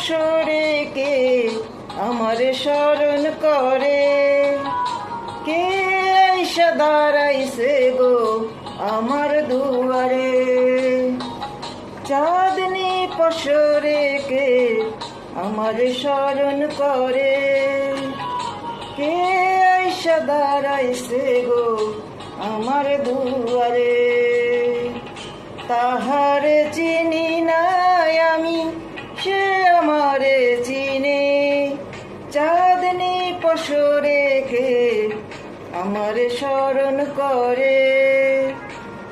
পশরে কে আমার স্মরণ করে? কে আইসা দাঁড়াইছে গো আমার দুয়ারে? চাঁদনি পশরে কে আমার স্মরণ করে? কে আইসা দাঁড়াইছে গো আমার দুয়ারে? পশরে কে আমার স্মরণ করে।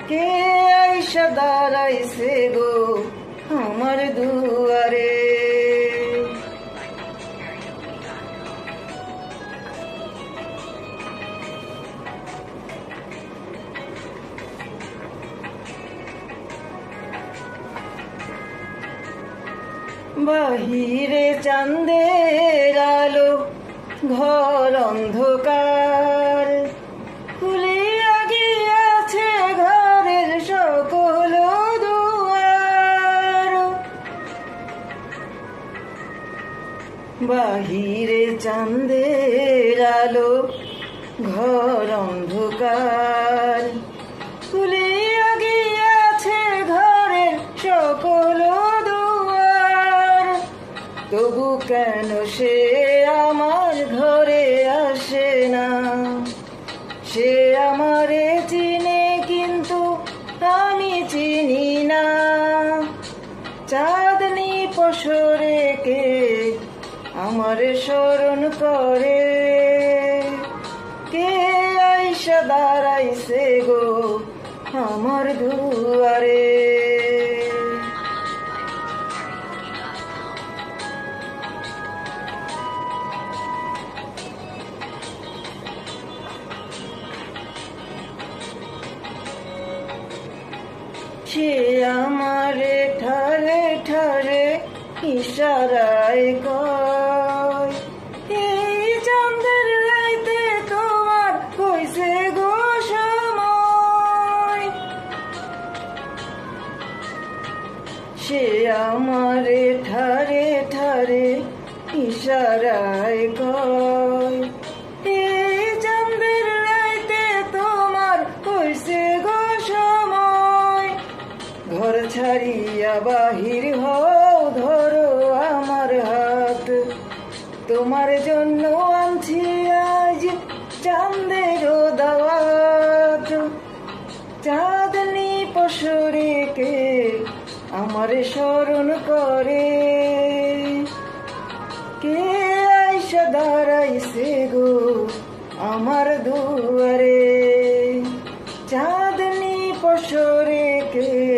কে আইসা দাঁড়াইছে গো আমার দুয়ারে? বাহিরে চাঁদের আলো ঘর অন্ধকার। খুলিয়া গিয়াছে ঘরের সকল দুয়ার। বাহিরে চাঁদের আলো, ঘর অন্ধকার। খুলিয়া গিয়াছে ঘরের সকল দুয়ার। তবু কেন সে আমার আসে না। সে আমারে চিনে, কিন্তু আমি চিনি না। চাঁদনি পশরে কে আমার স্মরণ করে? কে আইসা দাঁড়াইছে গো আমার সে আমারে ঠারে ঠারে ইশারায় কয়। এই চাঁদের রাইতে কইছে সে আমারে ঠারে ঠারে ইশারায় কয়। ছাড়িয়া বাহির হও, ধরো আমার হাত। তোমার জন্য আনছি আজ চাঁদের দাওয়াত। চাঁদনি পশরে কে আমার স্মরণ করে? কে আইসা দাঁড়াইছে গো আমার দুয়ারে? চাঁদনি কে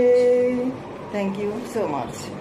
Thank you so much.